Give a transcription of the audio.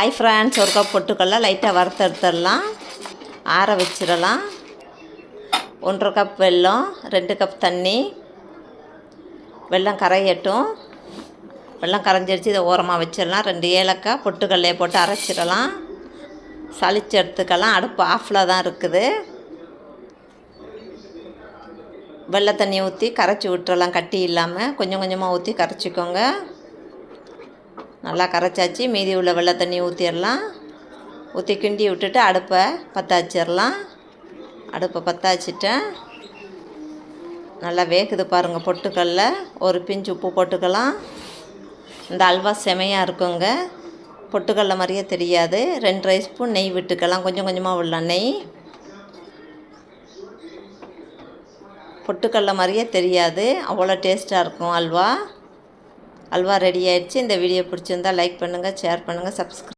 ஐ France ஒரு cup பொட்டுக்கடல லைட்டாக வறுத்து எடுத்துடலாம். ஆற வச்சிடலாம். ஒன்றரை கப் வெல்லம் ரெண்டு கப் தண்ணி. வெல்லம் கரையட்டும். வெள்ளம் கரைஞ்சிருச்சு இதை ஓரமாக வச்சிடலாம். ரெண்டு ஏலக்காய் பொட்டுக்கடலையை போட்டு அரைச்சிடலாம். சளிச்சு எடுத்துக்கலாம். அடுப்பு ஆஃபில் தான் இருக்குது. வெள்ளை தண்ணி ஊற்றி கரைச்சி விட்டுறலாம் கட்டி இல்லாமல் கொஞ்சம் கொஞ்சமாக ஊற்றி கரைச்சிக்கோங்க. நல்லா கரைச்சாச்சு. மீதி உள்ள வெள்ளை தண்ணி ஊற்றிடலாம் ஊற்றி கிண்டி விட்டுட்டு அடுப்பை பற்ற வச்சிடலாம் அடுப்பை பற்ற வச்சுட்டேன் நல்லா வேகுது பாருங்கள் பொட்டுக்கல்ல. ஒரு பிஞ்சு உப்பு போட்டுக்கலாம். இந்த அல்வா செமையாக இருக்குங்க. பொட்டுக்கல்ல மாதிரியே தெரியாது. ரெண்டரை ஸ்பூன் நெய் விட்டுக்கலாம். கொஞ்சம் கொஞ்சமாக விடலாம் நெய். பொட்டுக்கல்ல மாதிரியே தெரியாது. அவ்வளோ டேஸ்ட்டாக இருக்கும் அல்வா. அல்வா ரெடி ஆயிடுச்சு. இந்த வீடியோ பிடிச்சிருந்தா லைக் பண்ணுங்கள் ஷேர் பண்ணுங்கள் சப்ஸ்கிரைப்